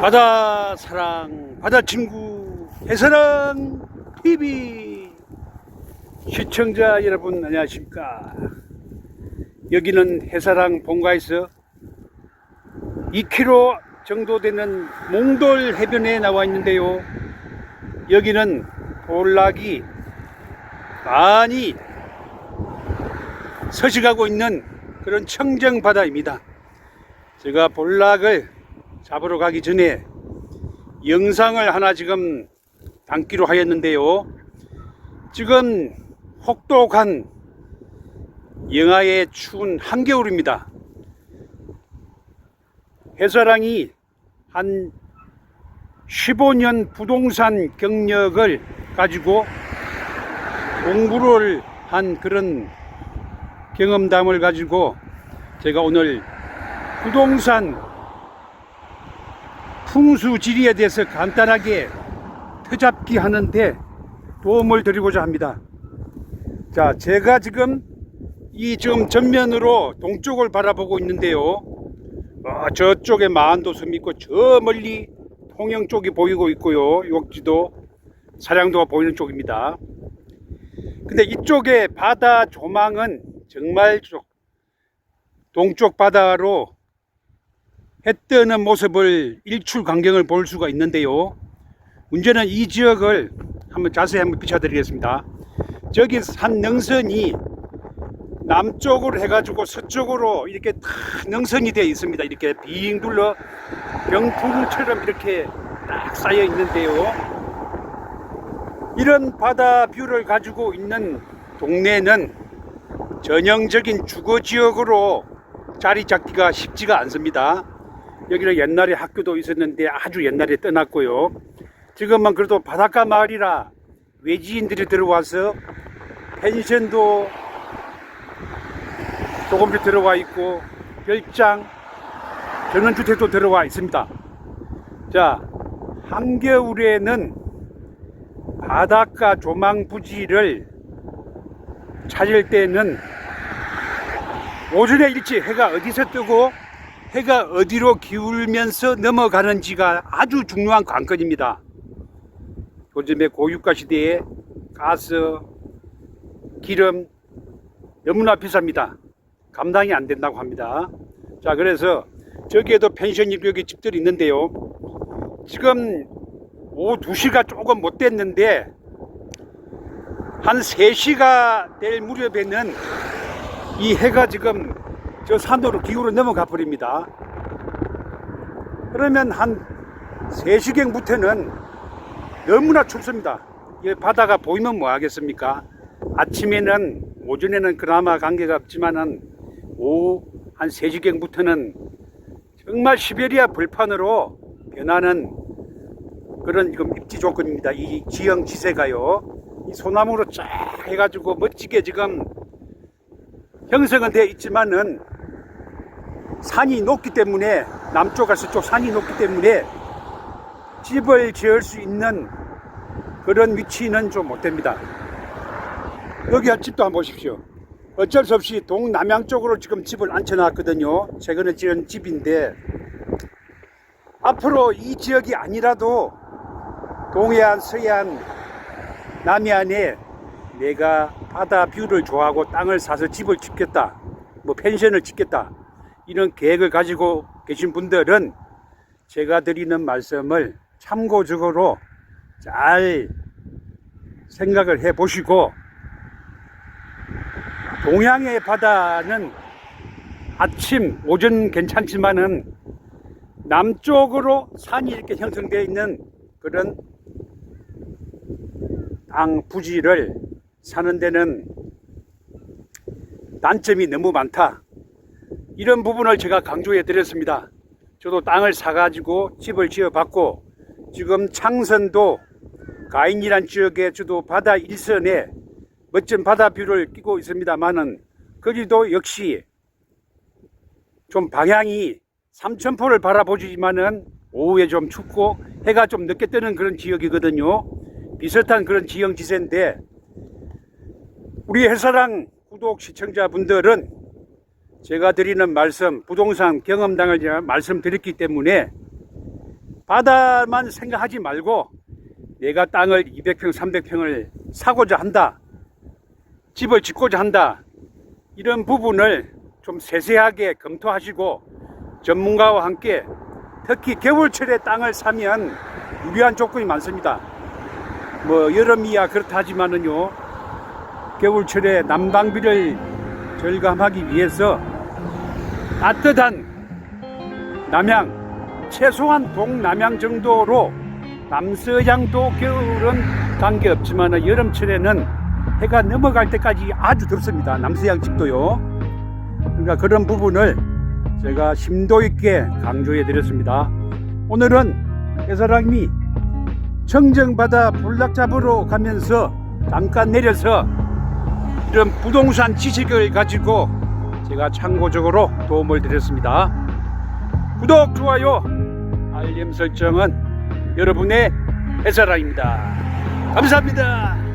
바다 사랑, 바다 친구, 해사랑 TV 시청자 여러분 안녕하십니까? 여기는 해사랑 본가에서 2km 정도 되는 몽돌 해변에 나와 있는데요. 여기는 볼락이 많이 서식하고 있는 그런 청정 바다입니다. 제가 볼락을 잡으러 가기 전에 영상을 하나 지금 담기로 하였는데요. 지금 혹독한 영하의 추운 한겨울입니다. 해사랑이 한 15년 부동산 경력을 가지고 공부를 한 그런 경험담을 가지고 제가 오늘 부동산 풍수지리에 대해서 간단하게 터잡기 하는데 도움을 드리고자 합니다. 자, 제가 지금 이 지금 전면으로 동쪽을 바라보고 있는데요. 어, 저쪽에 마한도섬이 있고 저 멀리 통영 쪽이 보이고 있고요. 욕지도 사량도가 보이는 쪽입니다. 근데 이쪽에 바다 조망은 정말 쪽 동쪽 바다로 해 뜨는 모습을 일출 광경을 볼 수가 있는데요. 문제는 이 지역을 한번 자세히 한번 비춰드리겠습니다. 저기 산 능선이 남쪽으로 해가지고 서쪽으로 이렇게 다 능선이 되어 있습니다. 이렇게 빙 둘러 병풍처럼 이렇게 딱 쌓여 있는데요. 이런 바다 뷰를 가지고 있는 동네는 전형적인 주거 지역으로 자리 잡기가 쉽지가 않습니다. 여기는 옛날에 학교도 있었는데 아주 옛날에 떠났고요. 지금은 그래도 바닷가 마을이라 외지인들이 들어와서 펜션도 조금씩 들어와 있고 별장 전원주택도 들어와 있습니다. 자, 한겨울에는 바닷가 조망 부지를 찾을 때는 오전에 일찍 해가 어디서 뜨고 해가 어디로 기울면서 넘어가는지가 아주 중요한 관건입니다. 요즘에 고유가 시대에 가스, 기름 너무나 비쌉니다. 감당이 안 된다고 합니다. 자, 그래서 저기에도 펜션이 여기 집들이 있는데요. 지금 오후 2시가 조금 못 됐는데 한 3시가 될 무렵에는 이 해가 지금 저 산도로 기울어 넘어가 버립니다. 그러면 한 3시경부터는 너무나 춥습니다. 이 바다가 보이면 뭐 하겠습니까? 아침에는 오전에는 그나마 관계가 없지만은 오후 한 3시경부터는 정말 시베리아 벌판으로 변하는 그런 지금 입지 조건입니다. 이 지형 지세가요. 이 소나무로 쫙 해가지고 멋지게 지금 형성은 되어 있지만은 산이 높기 때문에 남쪽과 서쪽 산이 높기 때문에 집을 지을 수 있는 그런 위치는 좀 못됩니다. 여기 한 집도 한번 보십시오. 어쩔 수 없이 동남향 쪽으로 지금 집을 앉혀놨거든요. 최근에 지은 집인데 앞으로 이 지역이 아니라도 동해안, 서해안, 남해안에 내가 바다 뷰를 좋아하고 땅을 사서 집을 짓겠다, 뭐 펜션을 짓겠다 이런 계획을 가지고 계신 분들은 제가 드리는 말씀을 참고적으로 잘 생각을 해 보시고 동양의 바다는 아침, 오전 괜찮지만은 남쪽으로 산이 이렇게 형성되어 있는 그런 땅 부지를 사는 데는 단점이 너무 많다. 이런 부분을 제가 강조해 드렸습니다. 저도 땅을 사가지고 집을 지어 봤고, 지금 창선도 가인이란 지역에 저도 바다 일선에 멋진 바다 뷰를 끼고 있습니다만은, 거기도 역시 좀 방향이 삼천포를 바라보지만은 오후에 좀 춥고 해가 좀 늦게 뜨는 그런 지역이거든요. 비슷한 그런 지형 지세인데 우리 해사랑 구독 시청자분들은 제가 드리는 말씀 부동산 경험담을 제가 말씀드렸기 때문에 바다만 생각하지 말고 내가 땅을 200평, 300평을 사고자 한다. 집을 짓고자 한다. 이런 부분을 좀 세세하게 검토하시고 전문가와 함께 특히 겨울철에 땅을 사면 유리한 조건이 많습니다. 뭐 여름이야 그렇다 하지만은요 겨울철에 난방비를 절감하기 위해서 따뜻한 남양 최소한 동남양 정도로 남서양도 겨울은 관계 없지만 여름철에는 해가 넘어갈 때까지 아주 덥습니다. 남서양 집도요. 그러니까 그런 부분을 제가 심도 있게 강조해 드렸습니다. 오늘은 해사랑이 청정바다 불락 잡으러 가면서 잠깐 내려서 이런 부동산 지식을 가지고 제가 참고적으로 도움을 드렸습니다. 구독, 좋아요, 알림 설정은 여러분의 해설아입니다. 감사합니다.